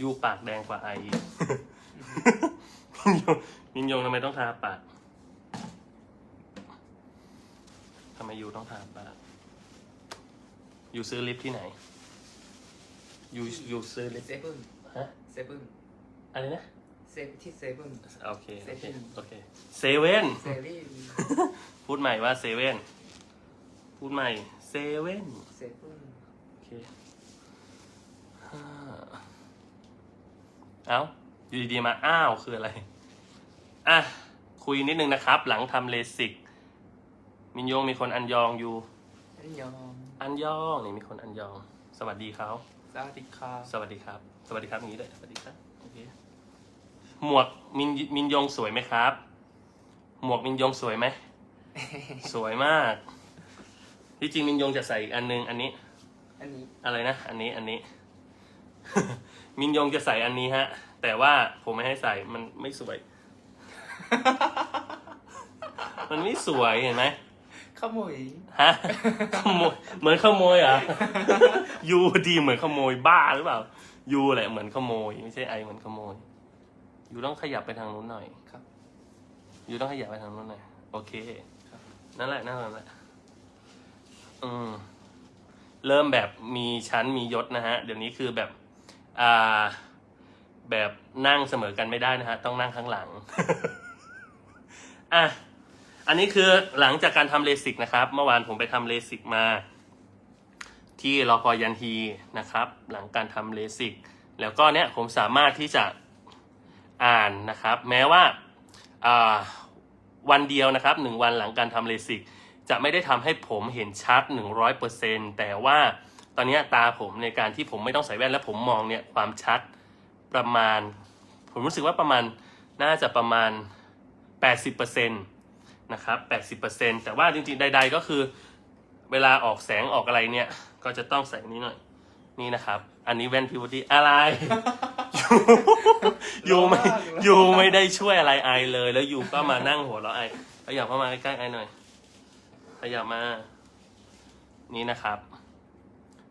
ยูปากแดงกว่าไออีกมินยงทำไมต้องทาปากทำไมยูต้องทาปากยูซื้อลิปที่ไหนยูยูซื้อลิปเซเว่นฮะเซเว่นอะไรนะเซที่เซเว่นโอเคโอเคเซเว่นโอเคเซเว่นเซรีส์พูดใหม่ว่าเซเว่นพูดใหม่เซเว่นเซเว่นโอเคห้า เอ้าอยู่ดีๆมาอ้าวคืออะไร อะ คุยนิดนึงนะครับ หลังทำเลสิก มินยงมีคนอันยองอยู่ อันยอง อันยองนี่มีคนอันยอง สวัสดีเขาสวัสดีครับ สวัสดีครับ สวัสดีครับอย่างนี้เลยสวัสดีครับโอเคหมวกมินมินยงสวยไหมครับ หมวกมินยงสวยไหม สวยมาก ที่จริงมินยงจะใส่อีกอันนึง อันนี้ อันนี้ อะไรนะ อันนี้ อันนี้ มินยงจะใส่อันนี้ฮะ แต่ว่าผมไม่ให้ใส่มันไม่สวย มันไม่สวยเห็นไหมขโมยฮะขโมยเหมือนขโมยเหรอะยูดีเหมือนขโมยบ้าหรือเปล่ายูแหละเหมือนขโมย ไม่ใช่ไอเหมือนขโมยยูต้องขยับไปทางนู้นหน่อยครับยูต้องขยับไปทางนู้นหน่อยโอเคครับนั่นแหละนั่นแหละอืมเริ่มแบบมีชั้นมียศนะฮะ เดี๋ยวนี้คือแบบอ่า แบบนั่งเสมอกันไม่ได้นะฮะ ต้องนั่งข้างหลัง อะ อันนี้คือหลังจากการทำเลสิกนะครับ เมื่อวานผมไปทำเลสิกมา ที่รอพอยันทีนะครับ หลังการทำเลสิก แล้วก็เนี้ยผมสามารถที่จะอ่านนะครับ แม้ว่าอ่าวันเดียวนะครับหนึ่งวันหลังการทำเลสิก จะไม่ได้ทำให้ผมเห็นชัด 100%แต่ว่า ตอนนี้ตาผมในการที่ผมไม่ต้องใส่แว่นแล้วผมมองเนี่ยความชัดประมาณ ผมรู้สึกว่าประมาณน่าจะประมาณ 80%นะครับ80%แต่ว่าจริงๆ ใด ๆ ก็คือ เวลาออกแสงออกอะไรเนี่ย ก็จะต้องใส่นี้หน่อยนี่นะครับ อันนี้แว่นพิวตี้อะไรยูยูไม่ยูไม่ได้ช่วยอะไรไอเลย แล้วยูก็มานั่งหัวเราะไอขยับเข้ามาใกล้ๆไอหน่อยขยับมา นี่นะครับ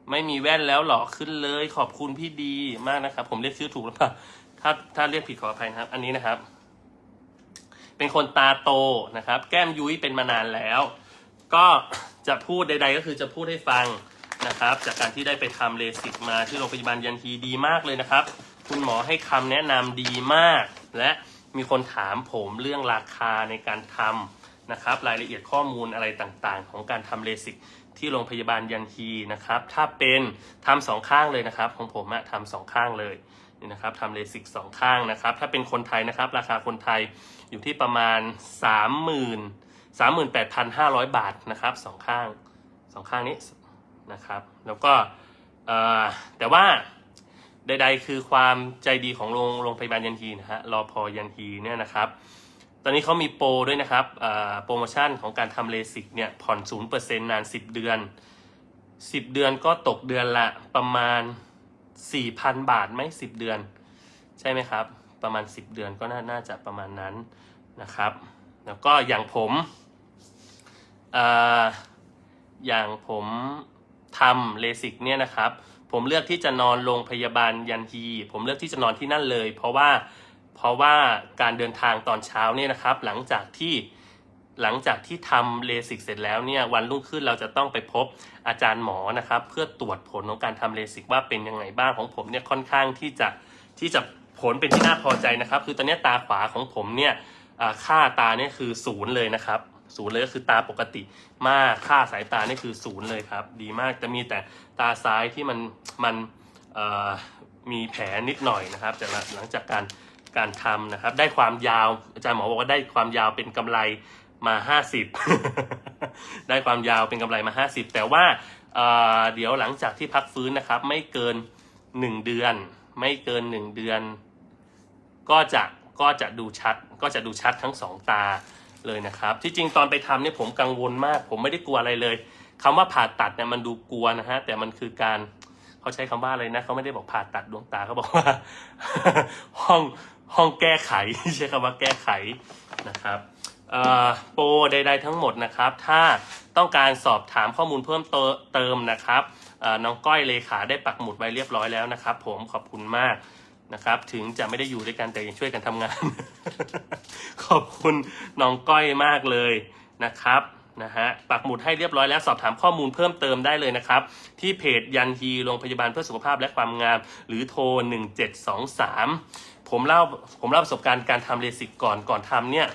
ไม่มีแว่นแล้วหรอขึ้นเลย ขอบคุณพี่ดีมากนะครับ ผมเรียกชื่อถูกหรือเปล่าถ้าถ้าเรียกผิดขออภัยนะครับ อันนี้นะครับ เป็นคนตาโตนะครับ แก้มยุ้ยเป็นมานานแล้ว ก็จะพูดใด ๆ ก็คือจะพูดให้ฟังนะครับ จากการที่ได้ไปทำเลสิกมาที่โรงพยาบาลยันทีดีมากเลยนะครับ คุณหมอให้คำแนะนำดีมาก และมีคนถามผมเรื่องราคาในการทำนะครับ รายละเอียดข้อมูลอะไรต่างๆ ของการทำเลสิก ที่โรงพยาบาลยันทีนะครับ ถ้าเป็นทำสองข้างเลยนะครับ ของผมอะทำสองข้างเลยนี่นะครับทำเลสิกสองข้างนะครับ ถ้าเป็นคนไทยนะครับ ราคาคนไทยอยู่ที่ประมาณ 30,000 38,500 บาทนะครับสองข้างสองข้างนี้นะครับ แล้วก็แต่ว่าใดๆ คือความใจดีของโรงโรงพยาบาลยันทีนะฮะรอพอยันทีเนี่ยนะครับ ตอนนี้เขามีโปรด้วยนะครับโปรโมชั่นของการทำเลสิกเนี่ยผ่อน0%นเปอร์เซ็นนาน10เดือน10เดือนก็ตกเดือนละประมาณ4,000บาทไหม10เดือน ใช่ไหมครับ ประมาณ10เดือนก็น่านาจะประมาณนั้นนะครับ แล้วก็อย่างผมอออย่างผมทำเลสิกเนี่ยนะครับ ผมเลือกที่จะนอนโรงพยาบาลยันทีผมเลือกที่จะนอนที่นั่นเลย เพราะว่า เพราะว่าการเดินทางตอนเช้าเนี่ยนะครับหลังจากที่หลังจากที่ทำเลสิกเสร็จแล้วเนี่ยวันรุ่งขึ้นเราจะต้องไปพบอาจารย์หมอนะครับ เพื่อตรวจผลของการทำเลสิกว่าเป็นยังไงบ้างของผมเนี่ยค่อนข้างที่จะที่จะผลเป็นที่น่าพอใจนะครับ คือตอนนี้ตาขวาของผมเนี่ยค่าตาเนี่ยคือศูนย์เลยนะครับศูนย์เลยก็คือตาปกติมากค่าสายตานี่คือศูนย์เลยครับ ดีมากจะมีแต่ตาซ้ายที่มันมันมีแผลนิดหน่อยนะครับจากหลังจากการ การทำนะครับ ได้ความยาวอาจารย์หมอบอกว่าได้ความยาวเป็นกำไรมา 50 ได้ความยาวเป็นกำไรมา 50 แต่ว่าเเดี๋ยวหลังจากที่พักฟื้นนะครับ ไม่เกิน 1 เดือน ไม่เกิน 1 เดือน ก็จะก็จะดูชัด ก็จะดูชัดทั้งสองตาเลยนะครับ ที่จริงตอนไปทำเนี่ยผมกังวลมาก ผมไม่ได้กลัวอะไรเลยคำว่าผ่าตัดเนี่ยมันดูกลัวนะฮะแต่มันคือการเขาใช้คำว่าอะไรนะเขาไม่ได้บอกผ่าตัดดวงตาเขาบอกว่า ห้อง ห้องแก้ไขใช้คำว่าแก้ไขนะครับโปรใด ๆ ทั้งหมดนะครับ ถ้าต้องการสอบถามข้อมูลเพิ่มเติมนะครับน้องก้อยเลขาได้ปักหมุดไว้เรียบร้อยแล้วนะครับ ผมขอบคุณมากนะครับ ถึงจะไม่ได้อยู่ด้วยกันแต่ยังช่วยกันทำงาน ขอบคุณน้องก้อยมากเลยนะครับนะฮะปักหมุดให้เรียบร้อยแล้วสอบถามข้อมูลเพิ่มเติมได้เลยนะครับ ที่เพจยันฮีโรงพยาบาลเพื่อสุขภาพและความงาม หรือโทร 1723 ผมเล่าผมเล่าประสบการณ์การทำเลสิกก่อนก่อนทำเนี่ย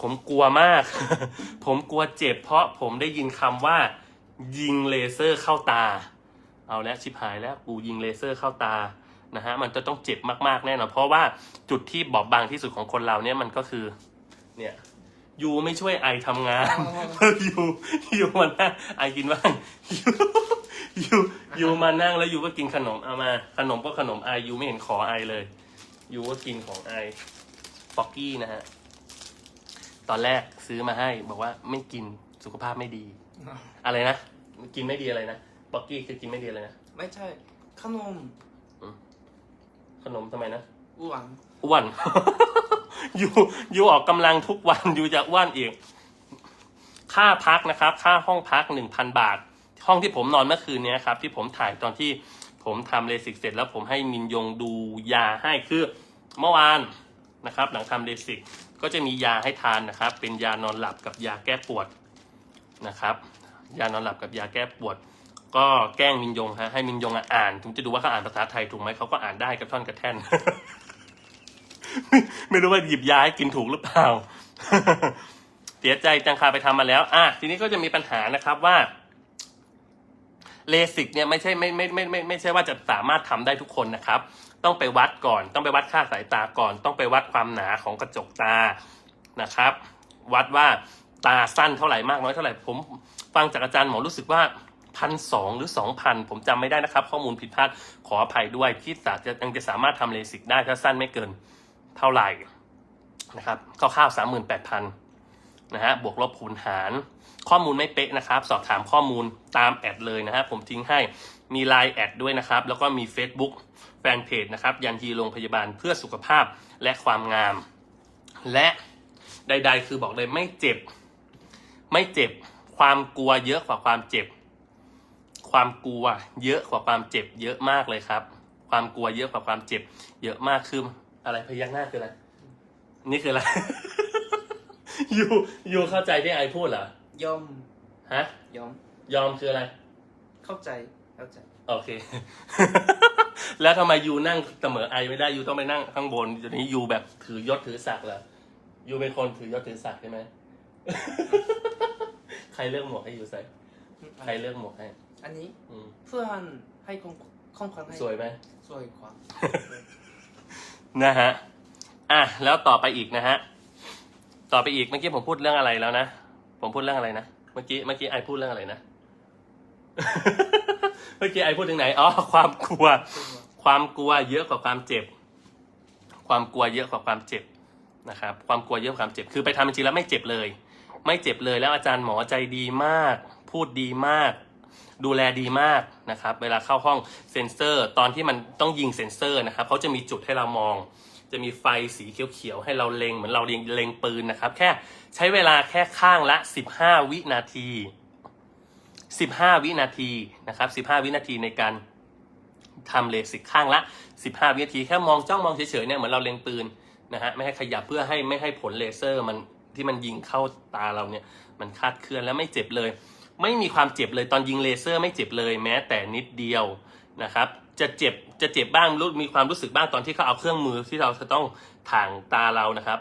ผมกลัวมาก ผมกลัวเจ็บเพราะผมได้ยินคำว่า ยิงเลเซอร์เข้าตา เอาแล้วชิบหายแล้วกูยิงเลเซอร์เข้าตานะฮะมันจะต้องเจ็บมากๆแน่นอนเพราะว่าจุดที่บอบบางที่สุดของคนเราเนี่ยมันก็คือเนี่ยยูไม่ช่วยไอทำงานยูยูมานั่งไอกินบ้างยูยูยูมานั่งแล้วยูก็กินขนมเอามา ขนมก็ขนมไอยูไม่เห็นขอไอเลย ยูก็กินของไอป๊อกกี้นะฮะ ตอนแรกซื้อมาให้บอกว่าไม่กินสุขภาพไม่ดี อะไรนะ กินไม่ดีอะไรนะป๊อกกี้คือกินไม่ดีอะไรนะ ไม่ใช่ ขนม ขนมทำไมนะ อ้วน อ้วน ยูยูออกกำลังทุกวันยูจะอ้วนอีก ค่าพักนะครับ ค่าห้องพักหนึ่งพันบาท ห้องที่ผมนอนเมื่อคืนเนี้ยครับ ที่ผมถ่ายตอนที่ผมทำเลสิกเสร็จแล้วผมให้มินยงดูยาให้คือ เมื่อวานนะครับหลังทำเลสิกก็จะมียาให้ทานนะครับ เป็นยานอนหลับกับยาแก้ปวดนะครับ ยานอนหลับกับยาแก้ปวด ก็แกล้งมินยงฮะให้มินยงอะอ่านถึงจะดูว่าเขาอ่านภาษาไทยถูกไหมเขาก็อ่านได้กับท่อนกระแท่นไม่ไม่รู้ว่าหยิบยาให้กินถูกหรือเปล่าเสียใจจังคาไปทำมาแล้ว อะทีนี้ก็จะมีปัญหานะครับว่าเลสิกเนี่ยไม่ใช่ไม่ไม่ไม่ไม่ไม่ใช่ว่าจะสามารถทำได้ทุกคนนะครับ ต้องไปวัดก่อน ต้องไปวัดค่าสายตาก่อน ต้องไปวัดความหนาของกระจกตานะครับ วัดว่าตาสั้นเท่าไหร่มากน้อยเท่าไหร่ผมฟังจากอาจารย์หมอรู้สึกว่าพันสองหรือสองพันผมจำไม่ได้นะครับ ข้อมูลผิดพลาดขออภัยด้วยที่จะยังจะสามารถทำเลสิกได้ถ้าสั้นไม่เกินเท่าไหร่นะครับคร่าวๆสามหมื่นแปดพันนะฮะบวกลบคูณหาร ข้อมูลไม่เป๊ะนะครับ สอบถามข้อมูลตามแอดเลยนะฮะผมทิ้งให้มี Line แอดด้วยนะครับ แล้วก็มี Facebook แฟนเพจนะครับยันทีโรงพยาบาลเพื่อสุขภาพและความงาม และใด ๆ คือบอกเลยไม่เจ็บ ไม่เจ็บ ความกลัวเยอะกว่าความเจ็บ ความกลัวเยอะกว่าความเจ็บ เยอะมากเลยครับ ความกลัวเยอะกว่าความเจ็บ เยอะมากคืออะไรพยักหน้าคืออะไรนี่คืออะไร ยูยูเข้าใจที่ไอพูดเหรอยอมฮะยอมยอมคืออะไร เข้าใจเข้าใจ โอเค แล้วทำไมยูนั่งเสมอไอไม่ได้ยูต้องไปนั่งข้างบนเดี๋ยวนี้ยูแบบถือยศถือศักดิ์เหรอยูเป็นคนถือยศถือศักดิ์ใช่ไหม ใครเลือกหมวกให้ยูใส่ ใครเลือกหมวกให้ อันนี้อืมเพื่อนให้ของของขวัญให้สวยไหม สวยกว่า นะฮะ อะ แล้วต่อไปอีกนะฮะ ต่อไปอีก เมื่อกี้ผมพูดเรื่องอะไรแล้วนะ ผมพูดเรื่องอะไรนะ เมื่อกี้ เมื่อกี้ไอพูดเรื่องอะไรนะ เมื่อกี้ไอพูดถึงไหน อ๋อ ความกลัว ความกลัวเยอะกว่าความเจ็บ ความกลัวเยอะกว่าความเจ็บนะครับ ความกลัวเยอะกว่าความเจ็บ คือไปทำจริงแล้วไม่เจ็บเลย ไม่เจ็บเลย แล้วอาจารย์หมอใจดีมาก พูดดีมาก ดูแลดีมากนะครับ เวลาเข้าห้องเซ็นเซอร์ ตอนที่มันต้องยิงเซ็นเซอร์นะครับ เขาจะมีจุดให้เรามอง จะมีไฟสีเขียวๆให้เราเล็งเหมือนเราเล็งเล็งปืนนะครับ แค่ใช้เวลาแค่ข้างละ 15 วินาที 15 วินาทีนะครับ15 วินาทีในการทำเลสิกข้างละ 15 วินาทีแค่มองจ้องมองเฉยๆเนี่ยเหมือนเราเล็งปืนนะฮะไม่ให้ขยับเพื่อให้ไม่ให้ผลเลเซอร์มันที่มันยิงเข้าตาเราเนี่ยมันคลาดเคลื่อนและไม่เจ็บเลย ไม่มีความเจ็บเลยตอนยิงเลเซอร์ไม่เจ็บเลยแม้แต่นิดเดียวนะครับจะเจ็บจะเจ็บบ้างรู้มีความรู้สึกบ้างตอนที่เขาเอาเครื่องมือที่เราจะต้องถ่างตาเรานะครับ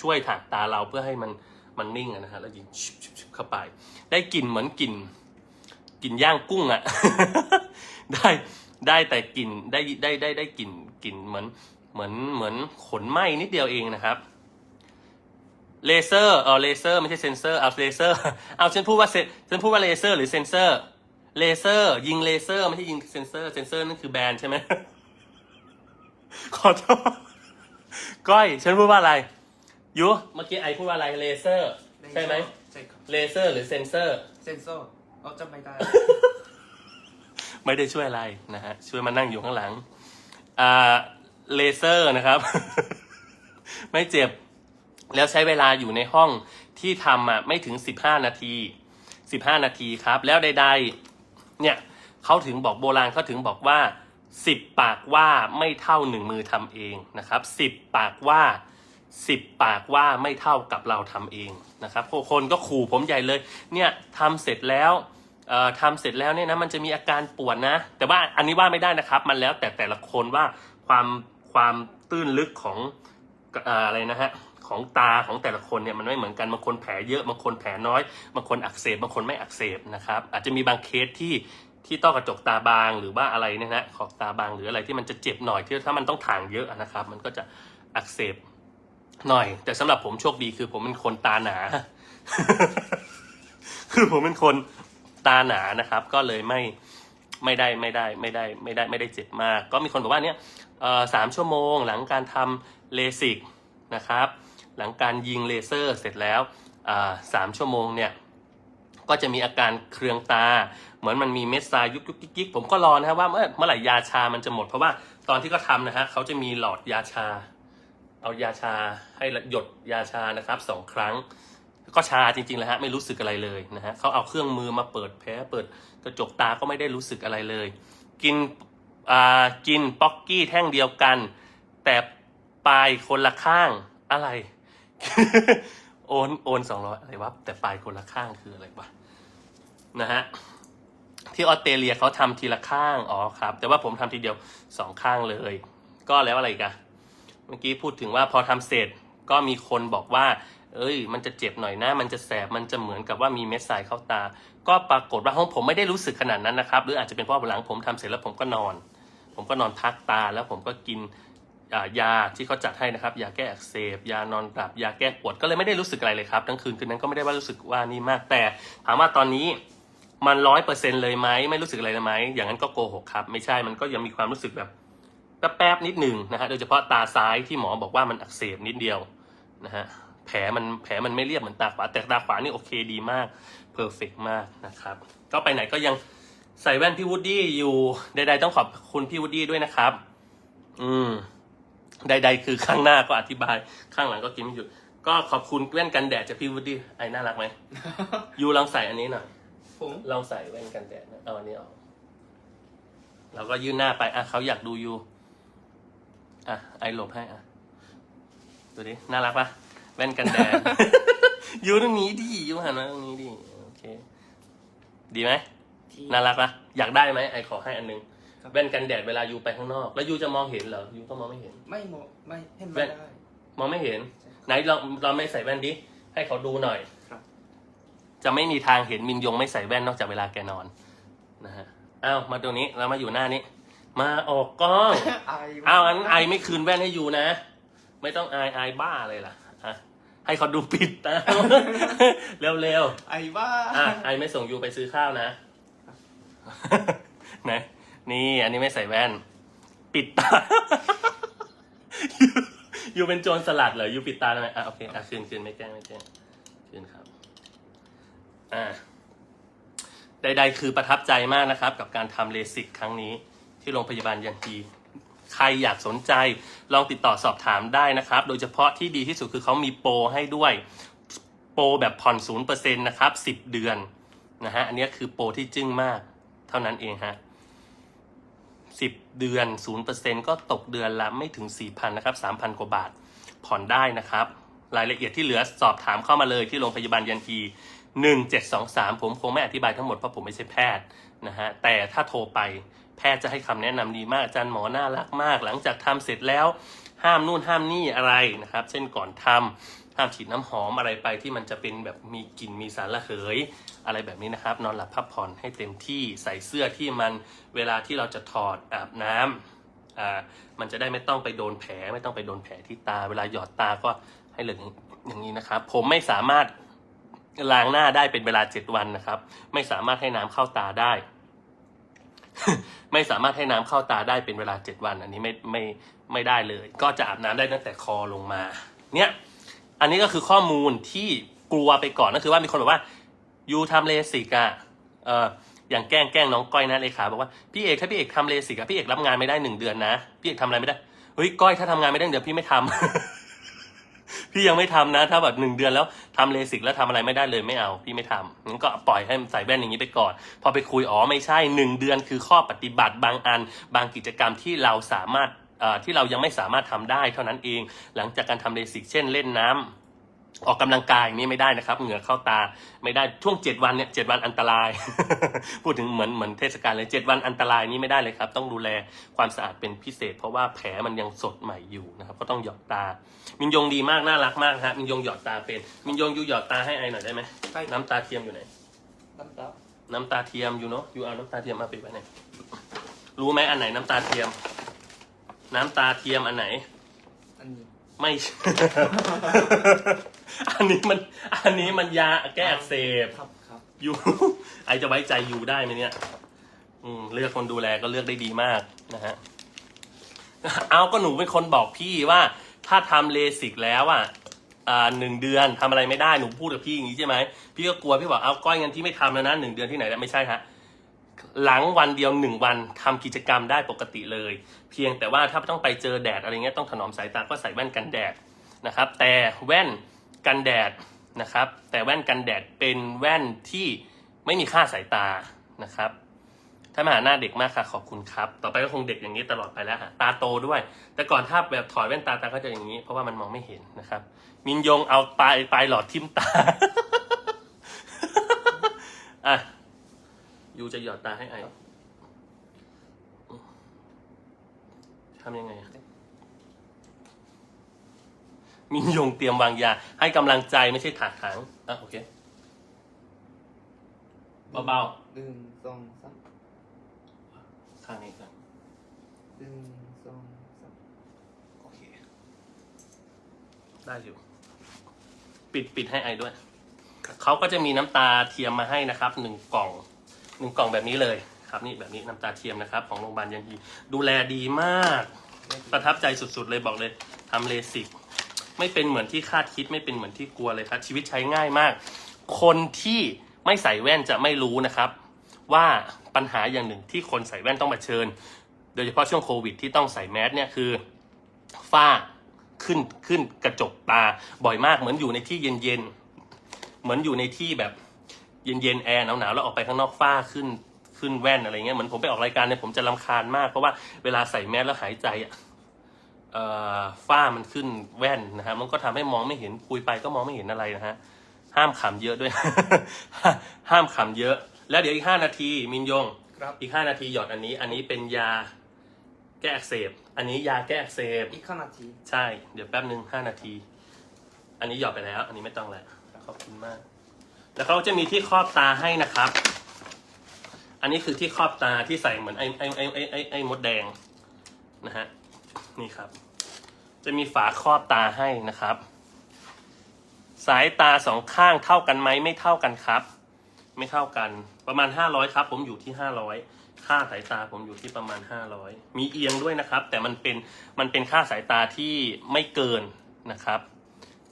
ช่วยถ่างตาเราเพื่อให้มันมันนิ่งนะฮะแล้วยิงชุบชุบชุบเข้าไป ได้กลิ่นเหมือนกลิ่น กลิ่นย่างกุ้งอะได้ได้แต่กลิ่นได้ได้ได้ได้กลิ่นกลิ่นเหมือนเหมือนเหมือนขนไหม้นิดเดียวเองนะครับเลเซอร์เออเลเซอร์ไม่ใช่เซนเซอร์เอาเลเซอร์เอาฉันพูดว่าเซฉันพูดว่าเลเซอร์หรือเซนเซอร์เลเซอร์ ยิงเลเซอร์ไม่ใช่ยิงเซนเซอร์เซนเซอร์นั่นคือแบรนด์ใช่ไหมขอโทษก้อย ฉันพูดว่าอะไรยูเมื่อกี้ไอพูดว่าอะไรเลเซอร์ ใช่ไหมใช่ครับเลเซอร์หรือเซนเซอร์เซนเซอร์ เอาจำไม่ได้ ไม่ได้ช่วยอะไรนะฮะ ช่วยมานั่งอยู่ข้างหลัง อ่า เลเซอร์นะครับ ไม่เจ็บ แล้วใช้เวลาอยู่ในห้องที่ทำอะไม่ถึง15นาที15นาทีครับ แล้วใด ๆ เนี่ยเขาถึงบอกโบราณเขาถึงบอกว่าสิบปากว่าไม่เท่าหนึ่งมือทำเองนะครับสิบปากว่าสิบปากว่าไม่เท่ากับเราทำเองนะครับคนก็ขู่ผมใหญ่เลย เนี่ยทำเสร็จแล้ว ทำเสร็จแล้วเนี่ยนะมันจะมีอาการปวดนะ แต่ว่าอันนี้ว่าไม่ได้นะครับ มันแล้วแต่แต่ละคนว่าความความตื้นลึกของเอ่อะไรนะฮะของตาของแต่ละคนเนี่ยมันไม่เหมือนกันบางคนแผลเยอะบางคนแผลน้อยบางคนอักเสบบางคนไม่อักเสบนะครับ อาจจะมีบางเคสที่ที่ต้อกระจกตาบางหรือว่าอะไรเนี่ยนะขอบตาบางหรืออะไรที่มันจะเจ็บหน่อยที่ถ้ามันต้องถ่างเยอะนะครับ มันก็จะอักเสบหน่อย แต่สำหรับผมโชคดีคือผมเป็นคนตาหนา คือผมเป็นคน ตาหนานะครับ ก็เลยไม่ไม่ได้ไม่ได้ไม่ได้ไม่ได้ไม่ได้เจ็บมาก ก็มีคนบอกว่าเนี่ยสามชั่วโมงหลังการทำเลสิกนะครับ หลังการยิงเลเซอร์เสร็จแล้วสามชั่วโมงเนี่ยก็จะมีอาการเครืองตา เหมือนมันมีเม็ดทรายยุกยุกยิกยิกผมก็รอนะครับว่าเมื่อเมื่อไหร่ยาชามันจะหมด เพราะว่าตอนที่เขาทำนะฮะเขาจะมีหลอดยาชา เอายาชาให้หยดยาชานะครับสองครั้ง ก็ชาจริงๆแล้วฮะไม่รู้สึกอะไรเลยนะฮะเขาเอาเครื่องมือมาเปิดแผลเปิดกระจกตาก็ไม่ได้รู้สึกอะไรเลย กินอ่ากินป๊อกกี้แท่งเดียวกัน แต่ปลายคนละข้างอะไร โอนโอนสองร้อยอะไรวะแต่ปลายคนละข้างคืออะไรวะนะฮะที่ออสเตรเลียเขาทำทีละข้างอ๋อครับ แต่ว่าผมทำทีเดียวสองข้างเลย ก็แล้วอะไรกันเมื่อกี้พูดถึงว่าพอทำเสร็จก็มีคนบอกว่า เอ้ย มันจะเจ็บหน่อยนะ มันจะแสบ มันจะเหมือนกับว่ามีเม็ดทรายเข้าตา ก็ปรากฏว่าห้องผมไม่ได้รู้สึกขนาดนั้นนะครับ หรืออาจจะเป็นเพราะหลังผมทำเสร็จแล้วผมก็นอน ผมก็นอนพักตา แล้วผมก็กินยาที่เขาจัดให้นะครับ ยาแก้อักเสบ ยานอนหลับ ยาแก้ปวด ก็เลยไม่ได้รู้สึกอะไรเลยครับ ทั้งคืนคืนนั้นก็ไม่ได้ว่ารู้สึกว่านี่มาก แต่ถามว่าตอนนี้มันร้อยเปอร์เซ็นต์เลยไหมไม่รู้สึกอะไรเลยไหมอย่างนั้นก็โกหกครับ ไม่ใช่ มันก็ยังมีความรู้สึกแบบแป๊บๆนิดหนึ่งนะฮะ โดยเฉพาะตาซ้ายที่หมอบอกว่ามันอักเสบนิดเดียวนะฮะ แผลมันแผลมันไม่เรียบเหมือนตาขวา แต่ตาขวานี่โอเคดีมากเพอร์เฟกมากนะครับ ก็ไปไหนก็ยังใส่แว่นพี่วูดดี้อยู่ใดๆต้องขอบคุณพี่วูดดี้ด้วยนะครับ อืมใดๆคือข้างหน้าก็อธิบาย ข้างหลังก็กินไม่หยุด ก็ขอบคุณแว่นกันแดดจากพี่วูดดี้ไอ้น่ารักไหม ยูลองใส่อันนี้หน่อยผมลองใส่แว่นกันแดดนะเอาอันนี้ออกเราก็ยื่นหน้าไปอะเขาอยากดูยูอะไอหลบให้อะดูดิน่ารักปะ แว่นกันแดดยูตรงนี้ดิยูหันมาตรงนี้ดิโอเค ดีไหมที่น่ารักปะอยากได้ไหมไอขอให้อันนึงครับแว่นกันแดดเวลายูไปข้างนอก แล้วยูจะมองเห็นเหรอยูก็มองไม่เห็น ไม่เหมาะไม่ให้แว่ไม่นได้ มองไม่เห็น ไหนเราเราไม่ใส่แว่นดิให้เขาดูหน่อยครับจะไม่มีทางเห็นมินยงไม่ใส่แว่นนอกจากเวลาแกนอนนะฮะอ้าวมาตรงนี้เรามาอยู่หน้านี้ มาออกกล้องไออ้าวอันไอไม่คืนแว่นให้ยูนะ ไม่ต้องอายอายบ้าเลยล่ะอะ ให้เขาดูปิดตา เร็วไอว่าๆอะไอไม่ส่งยูไปซื้อข้าวนะ ไหนนี่อันนี้ไม่ใส่แว่น ปิดตา ยูยูเป็นโจรสลัดเหรอยูปิดตาทำไมอะโอเคอะคืนคืนไม่แกล้งไม่แกล้งคืนครับ อ่า ใดๆ คือประทับใจมากนะครับ กับการทำเลสิกครั้งนี้ที่โรงพยาบาลยันที ใครอยากสนใจ ลองติดต่อสอบถามได้นะครับ โดยเฉพาะที่ดีที่สุดคือเขามีโปรให้ด้วย โปรแบบผ่อนศูนย์เปอร์เซ็นต์นะครับสิบเดือนนะฮะ อันนี้คือโปรที่จึ้งมาก เท่านั้นเองฮะสิบเดือนศูนย์เปอร์เซ็นต์ก็ตกเดือนละไม่ถึงสี่พันนะครับสามพันกว่าบาทผ่อนได้นะครับ รายละเอียดที่เหลือสอบถามเข้ามาเลยที่โรงพยาบาลยันทีหนึ่งเจ็ดสองสามผมคงไม่อธิบายทั้งหมดเพราะผมไม่ใช่แพทย์นะฮะ แต่ถ้าโทรไป แพทย์จะให้คำแนะนำดีมากอาจารย์หมอน่ารักมาก หลังจากทำเสร็จแล้วห้ามนู่นห้ามนี่อะไรนะครับ เช่นก่อนทำห้ามฉีดน้ำหอมอะไรไปที่มันจะเป็นแบบมีกลิ่นมีสารระเหย อะไรแบบนี้นะครับ นอนหลับพักผ่อนให้เต็มที่ใส่เสื้อที่มันเวลาที่เราจะถอดอาบน้ำอ่ามันจะได้ไม่ต้องไปโดนแผล ไม่ต้องไปโดนแผลที่ตา เวลาหยอดตาก็ให้เหลืองอย่างนี้นะครับ ผมไม่สามารถล้างหน้าได้เป็นเวลาเจ็ดวันนะครับ ไม่สามารถให้น้ำเข้าตาได้ ไม่สามารถให้น้ำเข้าตาได้เป็นเวลาเจ็ดวัน อันนี้ไม่ไม่ไม่ได้เลย ก็จะอาบน้ำได้ตั้งแต่คอลงมา เนี่ย อันนี้ก็คือข้อมูลที่กลัวไปก่อนก็คือว่ามีคนบอกว่ายูทำเลสิกอะเอออย่างแกล้งแกล้งน้องก้อยนะเลขาบอกว่าพี่เอกถ้าพี่เอกทำเลสิกอะพี่เอกรับงานไม่ได้หนึ่งเดือนนะพี่เอกทำอะไรไม่ได้เฮ้ยก้อยถ้าทำงานไม่ได้เดือนพี่ไม่ทำ พี่ยังไม่ทำนะ ถ้าแบบหนึ่งเดือนแล้วทำเลสิกแล้วทำอะไรไม่ได้เลยไม่เอา พี่ไม่ทำงั้นก็ปล่อยให้ใส่แว่นอย่างนี้ไปก่อน พอไปคุยอ๋อไม่ใช่หนึ่งเดือนคือข้อปฏิบัติบางอัน บางกิจกรรมที่เราสามารถที่เรายังไม่สามารถทำได้เท่านั้นเอง หลังจากการทำเลสิกเช่นเล่นน้ำ ออกกำลังกายนี่ไม่ได้นะครับ เหงื่อเข้าตาไม่ได้ช่วงเจ็ดวันเนี่ยเจ็ดวันอันตราย พูดถึงเหมือนเหมือนเทศกาลเลยเจ็ดวันอันตรายนี่ไม่ได้เลยครับ ต้องดูแลความสะอาดเป็นพิเศษ เพราะว่าแผลมันยังสดใหม่อยู่นะครับก็ต้องหยอดตา มินยงดีมากน่ารักมากฮะมินยงหยอดตาเป็น มินยงยูหยอดตาให้ไอหน่อยได้ไหมได้น้ำตาเทียมอยู่ไหนน้ำตาน้ำตาเทียมอยู่เนาะยูเอาน้ำตาเทียมมาปิดไว้ไหนรู้ไหมอันไหนน้ำตาเทียม น้ำตาเทียมอันไหนอันนี้ ไม่ อันนี้มัน อันนี้มันยาแก้อักเสบครับครับยูไอจะไว้ใจยูได้ไหมเนี่ย อืม เลือกคนดูแลก็เลือกได้ดีมากนะฮะ เอาก็หนูเป็นคนบอกพี่ว่า ถ้าทำเลสิกแล้วอะอ่าหนึ่งเดือนทำอะไรไม่ได้หนูพูดกับพี่อย่างนี้ใช่ไหมพี่ก็กลัวพี่บอกเอาก้อยงั้นที่ไม่ทำแล้วนะหนึ่งเดือนที่ไหนแล้วไม่ใช่ฮะ หลังวันเดียวหนึ่งวันทำกิจกรรมได้ปกติเลย เพียงแต่ว่าถ้าต้องไปเจอแดดอะไรเงี้ยต้องถนอมสายตาก็ใส่แว่นกันแดดนะครับ แต่แว่นกันแดดนะครับ แต่แว่นกันแดดเป็นแว่นที่ไม่มีค่าสายตานะครับถ้ามาหาหน้าเด็กมากค่ะขอบคุณครับ ต่อไปก็คงเด็กอย่างนี้ตลอดไปแล้วฮะตาโตด้วย แต่ก่อนถ้าแบบถอดแว่นตาตาก็จะอย่างนี้ เพราะว่ามันมองไม่เห็นนะครับ มินยงเอาปลายปลายหลอดทิ่มตาอะ ยูจะหยอดตาให้ไอทำยังไงอะมินยงเตรียมวางยา ให้กำลังใจไม่ใช่ถากถางอะโอเคเบาหนึ่งสองสามๆข้างนี้ก่อนหนึ่งสองสามโอเค ได้อยู่ ปิดปิดให้ไอด้วย เขาก็จะมีน้ำตาเทียมมาให้นะครับหนึ่งกล่อง หนึ่งกล่องแบบนี้เลยครับนี่แบบนี้น้ำตาเทียมนะครับ ของโรงพยาบาลยันฮีดูแลดีมาก ประทับใจสุดๆเลยบอกเลยทำเลสิกไม่เป็นเหมือนที่คาดคิดไม่เป็นเหมือนที่กลัวเลยครับ ชีวิตใช้ง่ายมาก คนที่ไม่ใส่แว่นจะไม่รู้นะครับ ว่าปัญหาอย่างหนึ่งที่คนใส่แว่นต้องมาเผชิญ โดยเฉพาะช่วงโควิดที่ต้องใส่แมสเนี่ยคือฝ้าขึ้นขึ้นกระจกตาบ่อยมากเหมือนอยู่ในที่เย็นๆเหมือนอยู่ในที่แบบ เย็นๆแอร์หนาวๆแล้วออกไปข้างนอกฝ้าขึ้นขึ้นแว่นอะไรเงี้ยเหมือนผมไปออกรายการเนี่ยผมจะรำคาญมาก เพราะว่าเวลาใส่แมสแล้วหายใจอะเอ่อฝ้ามันขึ้นแว่นนะฮะมันก็ทำให้มองไม่เห็นคุยไปก็มองไม่เห็นอะไรนะฮะห้ามขำเยอะด้วย ห้ามขำเยอะ แล้วเดี๋ยวอีกห้านาทีมินยงครับอีกห้านาทีหยอดอันนี้ อันนี้เป็นยาแก้อักเสบ อันนี้ยาแก้อักเสบอีกห้านาที ใช่ เดี๋ยวแป๊บหนึ่งห้านาที อันนี้หยอดไปแล้ว อันนี้ไม่ต้องแล้วขอบคุณมาก แล้วเขาจะมีที่ครอบตาให้นะครับ อันนี้คือที่ครอบตาที่ใส่เหมือนไอ้ไอ้ไอ้ไอ้ไอ้ไอ้มดแดงนะฮะ นี่ครับ จะมีฝาครอบตาให้นะครับ สายตาสองข้างเท่ากันไหมไม่เท่ากันครับ ไม่เท่ากัน ประมาณห้าร้อยครับ ผมอยู่ที่ห้าร้อยค่าสายตาผมอยู่ที่ประมาณห้าร้อยมีเอียงด้วยนะครับ แต่มันเป็นมันเป็นค่าสายตาที่ไม่เกินนะครับ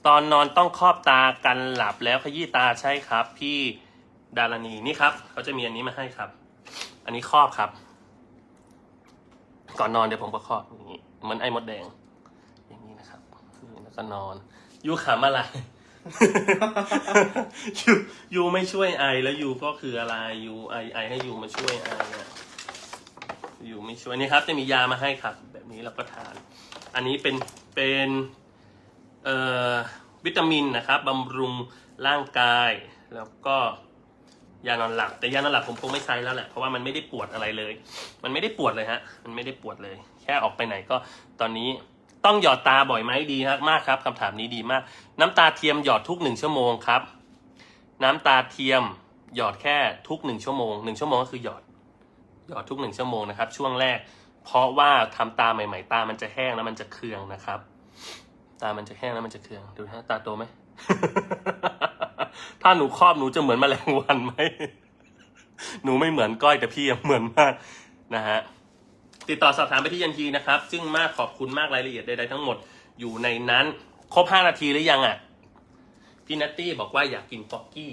ตอนนอนต้องครอบตากันหลับแล้วขยี้ตาใช่ครับ พี่ดารณีนี่ครับเขาจะมีอันนี้มาให้ครับ อันนี้ครอบครับ ก่อนนอนเดี๋ยวผมก็ครอบอย่างนี้เหมือนไอ้มดแดง อย่างนี้นะครับแล้วก็นอนยูขำอะไรยูยูไม่ช่วยไอแล้วยูก็คืออะไรยูไอไอให้ยูมาช่วยไอเนี่ยยูไม่ช่วยนี่ครับ จะมียามาให้ครับ แบบนี้แล้วก็ทาน อันนี้เป็นเป็น วิตามินนะครับบำรุงร่างกาย แล้วก็ยานอนหลับแต่ยานอนหลับผมคงไม่ใช้แล้วแหละเพราะว่ามันไม่ได้ปวดอะไรเลย มันไม่ได้ปวดเลยฮะมันไม่ได้ปวดเลย แค่ออกไปไหนก็ตอนนี้ต้องหยอดตาบ่อยไหมดีครับมากครับคำถามนี้ดีมาก น้ำตาเทียมหยอดทุกหนึ่งชั่วโมงครับ น้ำตาเทียมหยอดแค่ทุกหนึ่งชั่วโมงหนึ่งชั่วโมงก็คือหยอดหยอดทุกหนึ่งชั่วโมงนะครับ ช่วงแรก เพราะว่าทำตาใหม่ ๆ ตามันจะแห้งแล้วมันจะเคืองนะครับ ตามันจะแห้งแล้วมันจะเคือง ดูนะตาโตไหม ถ้าหนูครอบหนูจะเหมือนแมลงวันไหม หนูไม่เหมือนก้อยแต่พี่ยังเหมือนมากนะฮะ ติดต่อสอบถามไปที่ยันทีนะครับ ซึ่งมากขอบคุณมากรายละเอียดใดๆทั้งหมดอยู่ในนั้น ครบห้านาทีหรือยังอะ พี่นัตตี้บอกว่าอยากกินป๊อกกี้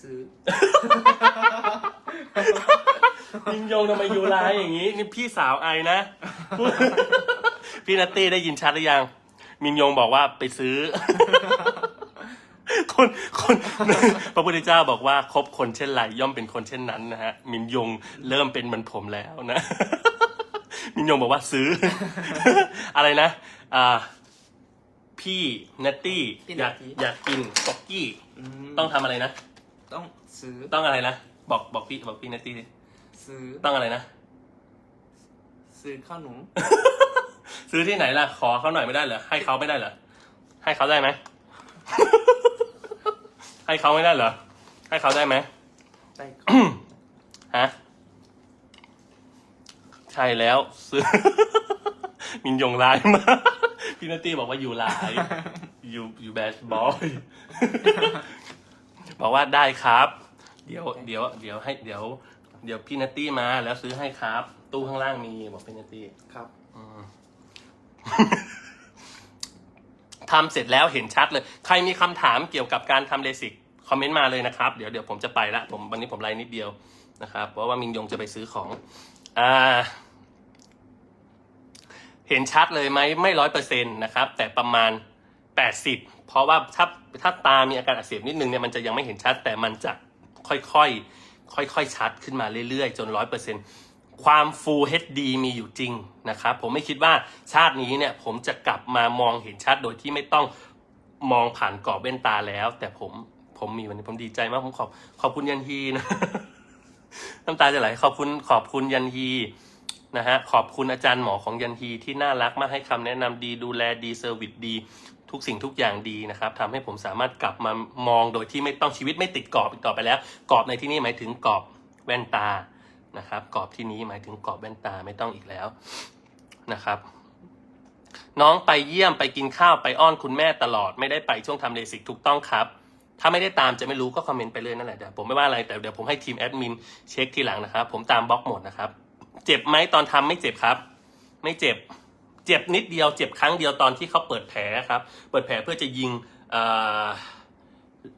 ซื้อ ยิงยงทำไมยูร้ายอย่างนี้ นี่พี่สาวไอนะ พี่นัตตี้ได้ยินชัดหรือยัง มินยงบอกว่าไปซื้อ คนคนพระพุทธเจ้าบอกว่าคบคนเช่นไรย่อมเป็นคนเช่นนั้นนะฮะ มินยงเริ่มเป็นเหมือนผมแล้วนะ มินยงบอกว่าซื้อ อะไรนะ อ่า พี่นัตตี้พี่อยากนัตตี้ อยากกินก๊อกกี้อืมต้องทำอะไรนะ ต้องซื้อต้องอะไรนะ บอกบอกพี่บอกพี่นัตตี้ดิซื้อต้องอะไรนะ ซื้อข้าวหนู ซื้อที่ไหนล่ะ ขอเขาหน่อยไม่ได้เหรอ ให้เขาไม่ได้เหรอ ให้เขาได้ไหม ให้เขาไม่ได้เหรอ ให้เขาได้ไหมได้ฮะ ใช่แล้ว ซื้อ มินยงไลน์มา พี่นัตตี้บอกว่าอยู่ไลน์อยู่อยู่แบดบอยบอกว่าได้ครับ เดี๋ยว เดี๋ยว เดี๋ยวให้ เดี๋ยว เดี๋ยวพี่นัตตี้มาแล้วซื้อให้ครับ ตู้ข้างล่างมีบอกพี่นัตตี้ครับ ทำเสร็จแล้วเห็นชัดเลย ใครมีคำถามเกี่ยวกับการทำเลสิกคอมเมนต์มาเลยนะครับ เดี๋ยวเดี๋ยวผมจะไปละผมวันนี้ผมไลน์นิดเดียวนะครับ เพราะว่ามินยงจะไปซื้อของอ่าเห็นชัดเลยไหมไม่ร้อยเปอร์เซ็นต์นะครับ แต่ประมาณแปดสิบเพราะว่าถ้าถ้าตามีอาการอักเสบนิดนึงเนี่ยมันจะยังไม่เห็นชัด แต่มันจะค่อยๆค่อยๆชัดขึ้นมาเรื่อยๆ จนร้อยเปอร์เซ็นต์ ความ Full HD มีอยู่จริงนะครับ ผมไม่คิดว่าชาตินี้เนี่ยผมจะกลับมามองเห็นชัดโดยที่ไม่ต้องมองผ่านกรอบแว่นตาแล้ว แต่ผมผมมีวันนี้ผมดีใจมาก ผมขอบขอบคุณยันฮีนะน้ำตาจะไหลขอบคุณขอบคุณยันฮีนะฮะขอบคุณอาจารย์หมอของยันฮีที่น่ารักมากให้คำแนะนำดีดูแลดีเซอร์วิสดี ทุกสิ่งทุกอย่างดีนะครับทำให้ผมสามารถกลับมามองโดยที่ไม่ต้องชีวิตไม่ติดกรอบอีกต่อไปแล้ว กรอบในที่นี้หมายถึงกรอบแว่นตา นะครับกรอบที่นี้หมายถึงกรอบแว่นตาไม่ต้องอีกแล้วนะครับ น้องไปเยี่ยมไปกินข้าวไปอ้อนคุณแม่ตลอด ไม่ได้ไปช่วงทำเลสิกถูกต้องครับ ถ้าไม่ได้ตามจะไม่รู้ก็คอมเมนต์ไปเลยนั่นแหละเดี๋ยวผมไม่ว่าอะไรแต่เดี๋ยวผมให้ทีมแอดมินเช็คทีหลังนะครับ ผมตามบล็อกหมดนะครับ เจ็บไหมตอนทำไม่เจ็บครับ ไม่เจ็บ เจ็บนิดเดียวเจ็บครั้งเดียวตอนที่เขาเปิดแผลครับ เปิดแผลเพื่อจะยิงเอ่อ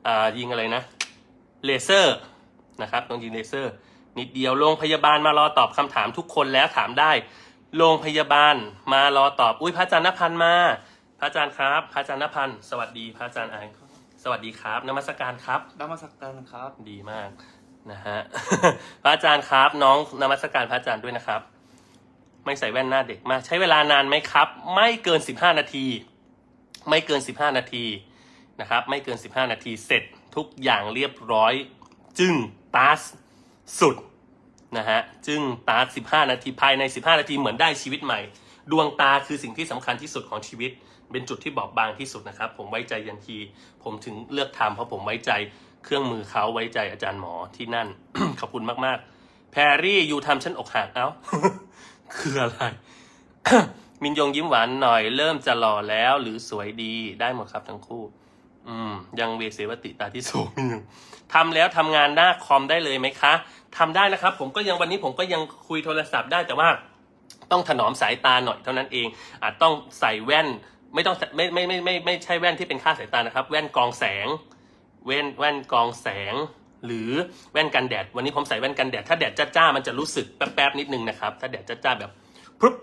เอ่อยิงอะไรนะเลเซอร์นะครับต้องยิงเลเซอร์ นิดเดียวโรงพยาบาลมารอตอบคำถามทุกคนแล้วถามได้ โรงพยาบาลมารอตอบ อุ้ยพระอาจารย์นภันธ์มา พระอาจารย์ครับ พระอาจารย์นภันธ์สวัสดีพระอาจารย์ไอสวัสดีครับนมัสการครับดามาสักการครับ ดีมากนะฮะพระอาจารย์ครับน้องนมัสการพระอาจารย์ด้วยนะครับ ไม่ใส่แว่นหน้าเด็กมากใช้เวลานานไหมครับ ไม่เกิน15นาที ไม่เกิน15นาทีนะครับ ไม่เกิน15นาทีเสร็จทุกอย่างเรียบร้อย จึงตาส สุดนะฮะจึงตาส15 นาทีภายใน 15 นาทีเหมือนได้ชีวิตใหม่ ดวงตาคือสิ่งที่สำคัญที่สุดของชีวิต เป็นจุดที่บอบบางที่สุดนะครับ ผมไว้ใจยันที ผมถึงเลือกทำเพราะผมไว้ใจเครื่องมือเขาไว้ใจอาจารย์หมอที่นั่น ขอบคุณมากๆ แพรรี่อยู่ทำฉันอกหักเอ้า คืออะไร มินยงยิ้มหวานหน่อย เริ่มจะหล่อแล้วหรือสวยดีได้หมดครับทั้งคู่ อืม ยังเวเสวติตาที่สูงอยู่ทำแล้วทำงานหน้าคอมได้เลยไหมคะ ทำได้นะครับ ผมก็ยังวันนี้ผมก็ยังคุยโทรศัพท์ได้แต่ว่าต้องถนอมสายตาหน่อยเท่านั้นเอง อาจต้องใส่แว่นไม่ต้องไม่ไม่ไม่ไม่ไม่ใช่แว่นที่เป็นค่าสายตานะครับ แว่นกองแสงแว่นแว่นกองแสง หรือแว่นกันแดด วันนี้ผมใส่แว่นกันแดด ถ้าแดดจ้าๆมันจะรู้สึกแป๊บๆนิดนึงนะครับถ้าแดดจ้าๆแบบพรุบ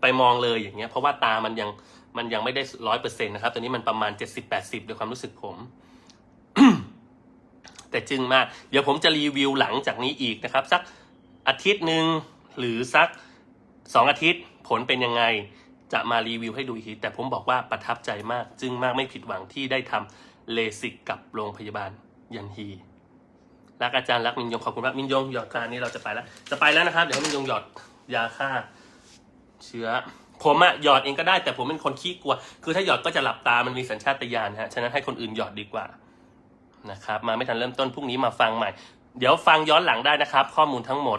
ไปมองเลยอย่างเงี้ยเพราะว่าตามันยังมันยังไม่ได้ร้อยเปอร์เซ็นต์นะครับตอนนี้มันประมาณเจ็ดสิบแปดสิบโดยความรู้สึกผม แต่จึงมาก เดี๋ยวผมจะรีวิวหลังจากนี้อีกนะครับ สักอาทิตย์หนึ่งหรือสักสองอาทิตย์ผลเป็นยังไง จะมารีวิวให้ดูอีกทีแต่ผมบอกว่าประทับใจมาก จึงมากไม่ผิดหวังที่ได้ทำเลสิกกับโรงพยาบาลยันฮีรักอาจารย์รักมินยงขอบคุณมากมินยงหยอดการนี้เราจะไปแล้ว จะไปแล้วนะครับ เดี๋ยวมินยงหยอดยาฆ่า เชื้อ ผมอะหยอดเองก็ได้แต่ผมเป็นคนขี้กลัว คือถ้าหยอดก็จะหลับตามันมีสัญชาตญาณฮะฉะนั้นให้คนอื่นหยอดดีกว่า นะครับมาไม่ทันเริ่มต้นพรุ่งนี้มาฟังใหม่ เดี๋ยวฟังย้อนหลังได้นะครับ ข้อมูลทั้งหมด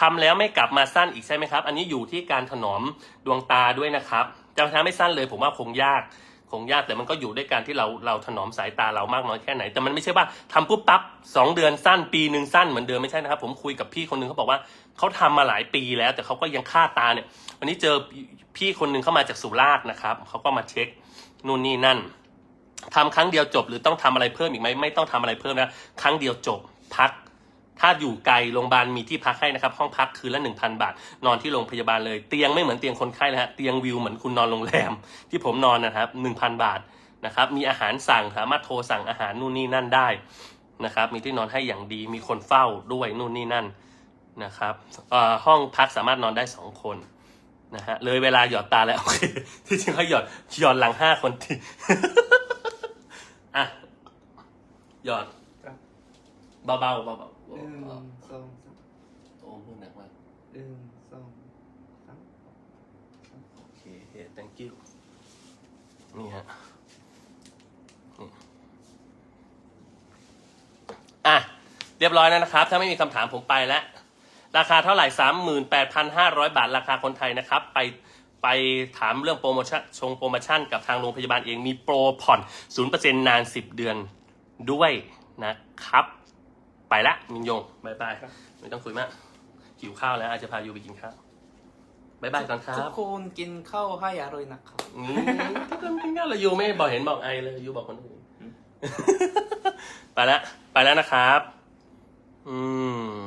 ทำแล้วไม่กลับมาสั้นอีกใช่ไหมครับ อันนี้อยู่ที่การถนอมดวงตาด้วยนะครับจะทำให้สั้นเลยผมว่าคงยากคงยากแต่มันก็อยู่ด้วยการที่เราเราถนอมสายตาเรามากน้อยแค่ไหน แต่มันไม่ใช่ว่าทำปุ๊บปั๊บสองเดือนสั้นปีหนึ่งสั้นเหมือนเดิมไม่ใช่นะครับ ผมคุยกับพี่คนหนึ่งเขาบอกว่าเขาทำมาหลายปีแล้ว แต่เขาก็ยังค่าตาเนี่ย วันนี้เจอพี่คนหนึ่งเข้ามาจากสุราษฎร์นะครับเขาก็มาเช็คนู่นนี่นั่น ทำครั้งเดียวจบหรือต้องทำอะไรเพิ่มอีกไหมไม่ต้องทำอะไรเพิ่มนะครั้งเดียวจบพัก ถ้าอยู่ไกลโรงพยาบาลมีที่พักให้นะครับ ห้องพักคืนละหนึ่งพันบาท นอนที่โรงพยาบาลเลยเตียงไม่เหมือนเตียงคนไข้นะฮะเตียงวิวเหมือนคุณนอนโรงแรม ที่ผมนอนนะครับหนึ่งพันบาทนะครับมีอาหารสั่งสามารถโทรสั่งอาหารนู่นนี่นั่นได้นะครับมีที่นอนให้อย่างดีมีคนเฝ้าด้วยนู่นนี่นั่นนะครับห้องพักสามารถนอนได้สองคนนะฮะเลยเวลาหยอดตาแล้วโอเคที่จริงเขาหยอดหยอดหลังห้าคนที่ หยอดครับ เบาๆเบาๆเบาหนึ่งๆสองสามโอ้มือหนักมาก หนึ่งสองสามโอเค thank you นี่ฮะนี่อะ เรียบร้อยแล้วนะครับ ถ้าไม่มีคำถามผมไปแล้ว ราคาเท่าไหร่ 38,500 บาท ราคาคนไทยนะครับ ไปไปถามเรื่องโปรโมชั่นชงโปรโมชั่นกับทางโรงพยาบาลเองมีโปรผ่อน 0%นาน 10 เดือน ด้วยนะครับ ไปละมินยงบายบายครับ ไม่ต้องคุยมากหิวข้าวแล้วอาจจะพายูไปกินข้าวบายบายก่อนครัทุบกคนกินข้าวให้อร่อยนะครับอืมทุกคนกินข้าวแล้วยูไม่บอกเห็นบอกไอเลยยูบอกคนอื่นไปแล้วไปแล้วนะครับ อืม